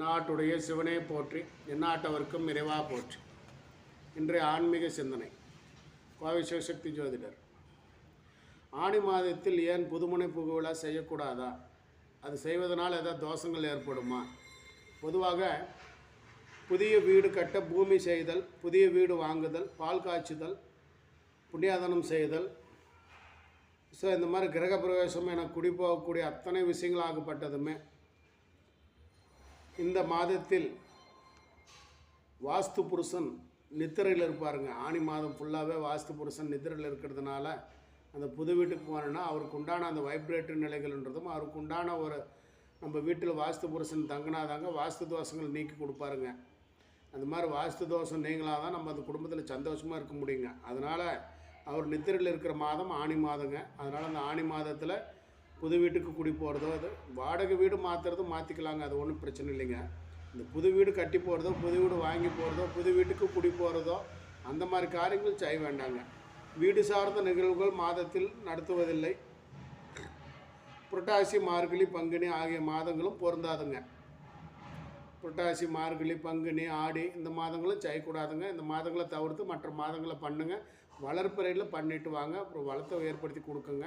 நாட்டுடைய சிவனே போற்றி எந்நாட்டவர்க்கும் நிறைவா போற்றி. இன்றைய ஆன்மீக சிந்தனை. கோவை சிவசக்தி ஜோதிடர். ஆணி மாதத்தில் ஏன் புதுமனை புகுவிழா செய்யக்கூடாதா? அது செய்வதனால் ஏதாவது தோஷங்கள் ஏற்படுமா? பொதுவாக புதிய வீடு கட்ட பூமி செய்தல் புதிய வீடு வாங்குதல் பால் காய்ச்சுதல் புண்ணியாதனம் செய்தல். ஸோ இந்த மாதிரி கிரகப்பிரவேசம் என குடி போகக்கூடிய அத்தனை விஷயங்களாகப்பட்டதுமே இந்த மாதத்தில் வாஸ்து புருஷன் நித்திரையில் இருப்பாருங்க. ஆணி மாதம் ஃபுல்லாகவே வாஸ்து புருஷன் நித்திரையில் இருக்கிறதுனால அந்த புது வீட்டுக்கு போனோன்னா அவருக்கு உண்டான அந்த வைப்ரேட்டரி நிலைகள்ன்றதும் அவருக்கு உண்டான ஒரு நம்ம வீட்டில் வாஸ்து புருஷன் தங்கினாதாங்க வாஸ்து தோஷங்கள் நீக்கி கொடுப்பாருங்க. அந்த மாதிரி வாஸ்து தோஷம் நீங்களாக தான் நம்ம அந்த குடும்பத்தில் சந்தோஷமாக இருக்க முடியுங்க. அதனால் அவர் நித்திரையில் இருக்கிற மாதம் ஆணி மாதங்க. அதனால் அந்த ஆணி மாதத்தில் புது வீட்டுக்கு குடி போகிறதோ அது வாடகை வீடு மாற்றுறதோ மாற்றிக்கலாங்க அது ஒன்றும் பிரச்சனை இல்லைங்க. இந்த புது வீடு கட்டி போகிறதோ புது வீடு வாங்கி போகிறதோ புது வீட்டுக்கு குடி போகிறதோ அந்த மாதிரி காரியங்கள் செய்ய வேண்டாங்க. வீடு சார்ந்த நிகழ்வுகள் மாதத்தில் நடத்துவதில்லை. புரட்டாசி மார்கழி பங்குனி ஆகிய மாதங்களும் பொருந்தாதுங்க. புரட்டாசி மார்கழி பங்குனி ஆடி இந்த மாதங்களும் செய்யக்கூடாதுங்க. இந்த மாதங்களை தவிர்த்து மற்ற மாதங்களை பண்ணுங்க. வளர்ப்பறையில் பண்ணிட்டு வாங்க. அப்புறம் வளத்தை ஏற்படுத்தி கொடுக்குங்க.